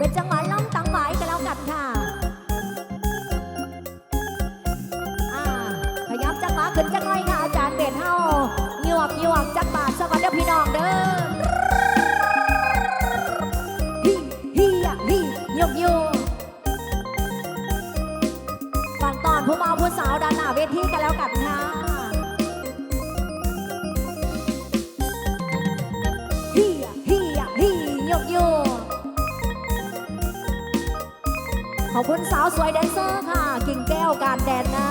เป็นจังหวะล้ำตังหวายกันแล้วกันค่ะอ่าขยับจังหวะขึ้นจังหน่อยค่ะอาจารย์เบสเฮาหยวกหยวกจักบาทสักวันเด้อพี่น้องเด้อฮิฮิอะฮิหยวกหยวกฟังตอนผู้บ่าวผู้สาวด้านหน้าเวทีกันแล้วกันค่ะ อบคุณสาวสวยแดนเซอร์ค่ะ กิ่งแก้วการแดนนะ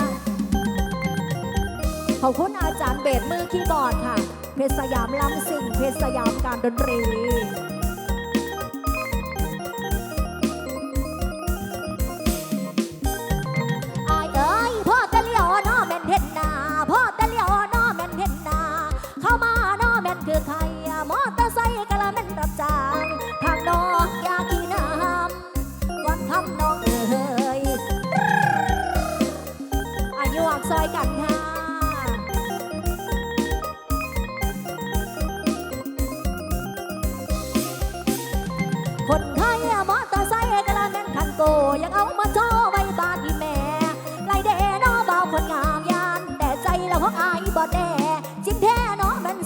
ขอบคุณอาจารย์เบสมือคีย์บอร์ดค่ะ เพชรสยามลำสิ่งเพชรสยามการดนตรี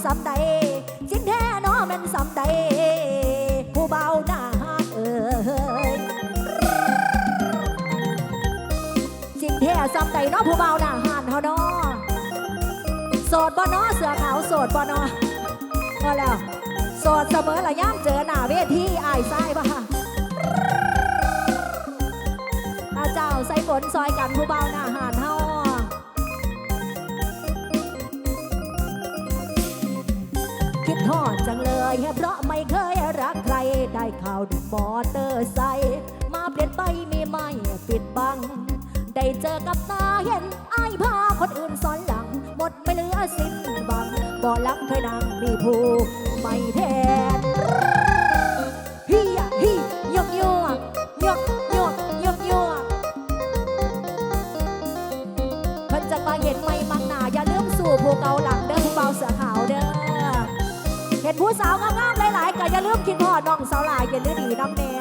สำใดจริงแท้น้อแม่นสำใดผู้เบาหน้าหาดเอ่ยจริงแท้สำใดน้อผู้เบาหน้าหาดเฮาน้อโสดบ่น้อเสือขาวโสดบ่น้อก็แล้วโสดเสมอละย่ามเจอหน้าเวทีอายซ้ายบ่ค่ะอาเจ้าใส่ฝนซอยกันผู้เบาหน้าหานเฮา อดจังเลยเพราะไม่เคยรักใคร ได้ข่าวดูมอเตอร์ไซค์มาเปลี่ยนไปมีไม่ปิดบัง ได้เจอกับตาเห็นไอ้ายพาคนอื่นซ้อนหลัง หมดไม่เหลือสิ้นบังบ่ลังเคยนั่งมีผู้ไม่แทน สาวงามๆหลายๆก็อย่าลืมคิดพ่อน้องสาวหลายอย่าลืมดีน้ำเน่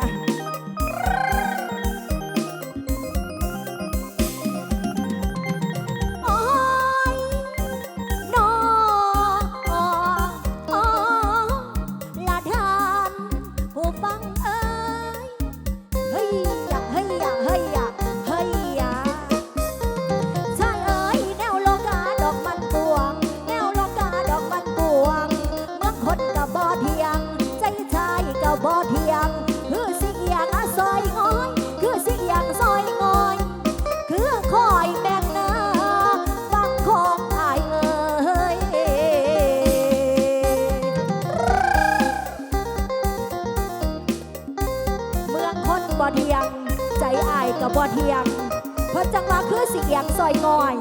คือสิเอียงซอยงอย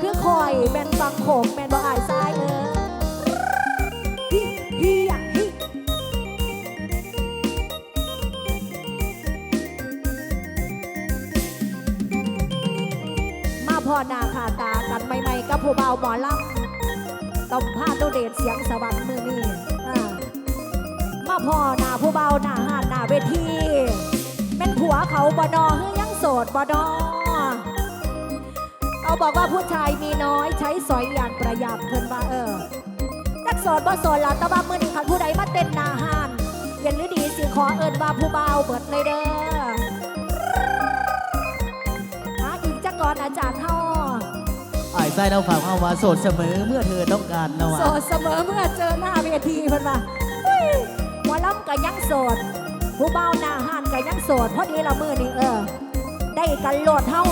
คือคอยแม่นฟังโขงแม่นบ่อายซ้ายเออฮิฮิอะฮิมาพอหน้าขาตากันใหม่ๆกับผู้เบาหมอลำต้องพาตุเดชเสียงสวรรค์มือนี้อ่ามาพ่อหน้าผู้เบาหน้าหานหน้าเวทีแม่นผัวเขาบ่นอเฮ้ยยังโสดบ่นอ เอาบอกว่าผู้ชายมีน้อยใช้สอยอย่างประหยัดเพิ่นว่าเออจักโสดบ่โสดล่ะแต่ว่ามื้อนี้คันผู้ใดมาเต้นหน้าหานเย็นหรือดีสิขอเอิ้นว่าผู้เบาเบิดเลยเด้อหาอีกจักก่อนอาจารย์เฮาไอ้ไส้เราฝากเอาว่าโสดเสมอเมื่อเธอต้องการนะวะโสดเสมอเมื่อเจอหน้าเวทีเพิ่นว่าเฮ้ยหมอลำก็ยังโสด ผู้เบาหน้าห้านก็ยังโสดพอดีละมือนี่เออ ได้กันโหลดเฮา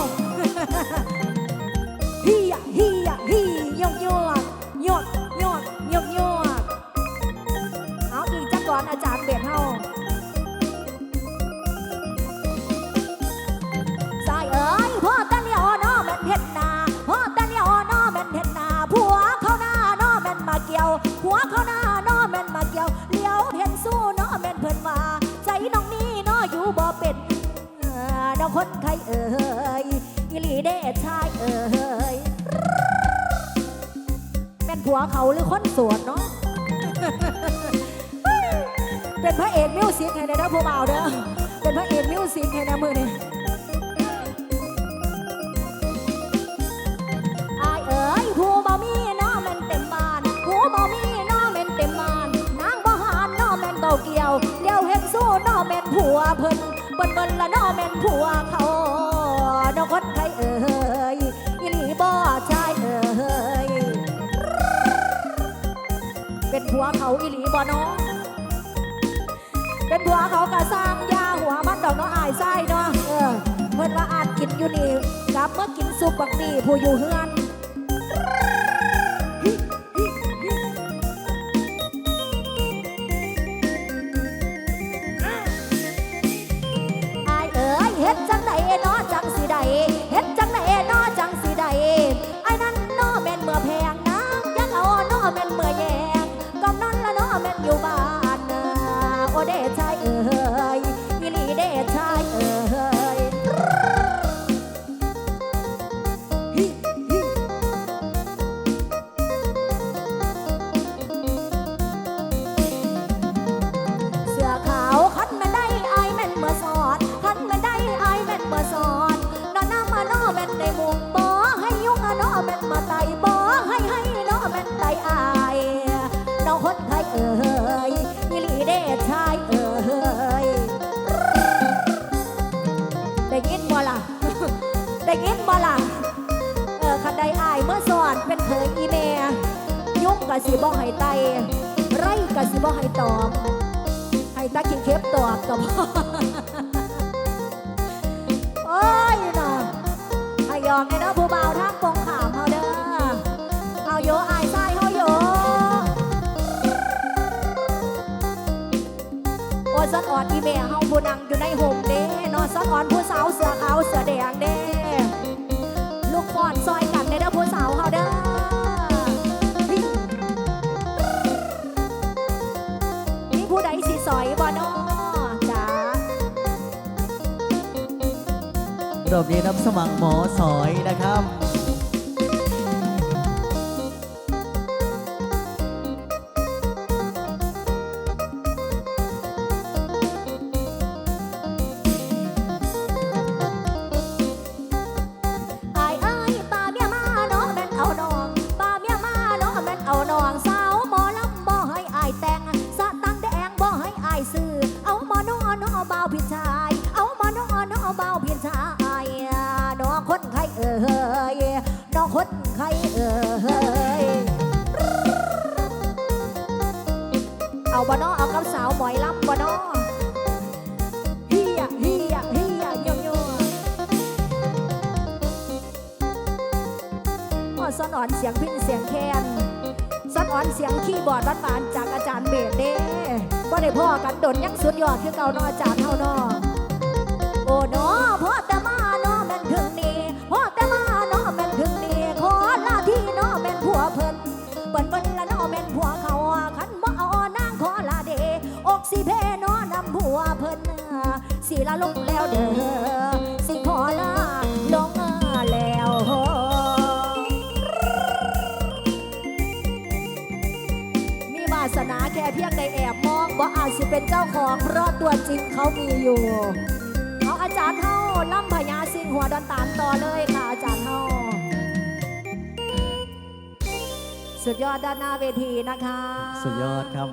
ฮียฮียฮียกยวกยกยกยกยวกเอาอีกจักก่อนอาจารย์เบียดเฮาสายเอ้ยพ่อตะเลียวน้อแม่นเห็ดนาพ่อตะเลียวน้อแม่นเห็ดนาผัวเขาหน้าน้อแม่นมาเกี่ยวผัวเขาหน้าน้อแม่นมาเกี่ยวเลี้ยวเห็นสู้น้อแม่นเพิ่นว่าใจน้องนี่น้ออยู่บ่เป็นเออน้องคนใครเอ่ย อีหลีเด้ชายเอ่ยแม่นผัวเขาหรือคนสวดเนาะเป็นพระเอกมิวสิกให้ได้เด้อผู้บ่าวเด้อเป็นพระเอกให้แนะมือนี่อายเอ๋ยผู้บ่มีน้อแม่นเต็มบ้านผู้บ่มีน้อแม่นเต็มบ้านนางบ่หานน้อแม่นเบาเกี่ยวเลี้ยวเห็นสู้น้อแม่นผัวเพิ่นเปิ้นเปิ้นละน้อแม่นผัวเขา คนไทยเอ่ยอีหลีบ่ชายเอ่ยเป็นผัวเขาอีหลีบ่น้องเป็นผัวเขากะสร้างยาหัวมันดอกเนาะอายไส้เนาะเออเพิ่นว่าอาจกินอยู่นี่กลับเมื่อกินซุปบักมี่ผู้อยู่เฮือน สิบ่ให้ไตไรกะสิบ่ให้ตอบ ให้ตาขี้เข็บตอบกับโอ้ยน่ะให้ยอมในเด้อผู้เบาวทางปงขามเฮาเด้อเอาโยอายใส่เฮาโยโอ้ยสันอ่อนอีเมเฮาผู้นั่งอยู่ในห่มเด้นอนสันอ่อนผู้สาวเสือขาวเสือแดงเด้ลูกฟอนซอยกันในเด้อผู้สาวเฮา อบนี้รับสมัครหมอสอยนะครับ คนไข้เอ้ยเอาบ่นาะเอากับสาวหมอยลำบ่นาะเฮียเฮียเฮียโยโย่อสอนอ่อนเสียงพินเสียงแคนสอนอ่อนเสียงคีย์บอร์ดหวานจากอาจารย์เบสเด้บ่ได้พ่อกันดนยังสุดยอดคือเก่านออาจารย์เฮานอโอ้เนอพ่อ สิละลงแล้วเด้อสิขอลาลงแล้วมีวาสนาแค่เพียงได้แอบมองว่าอาจสิเป็นเจ้าของเพราะตัวจริงเขามีอยู่เอาอาจารย์เฮาล่ำพญาสิงหัวดอนตาลต่อเลยค่ะอาจารย์เฮาสุดยอดด้านหน้าเวทีนะคะ สุดยอดครับ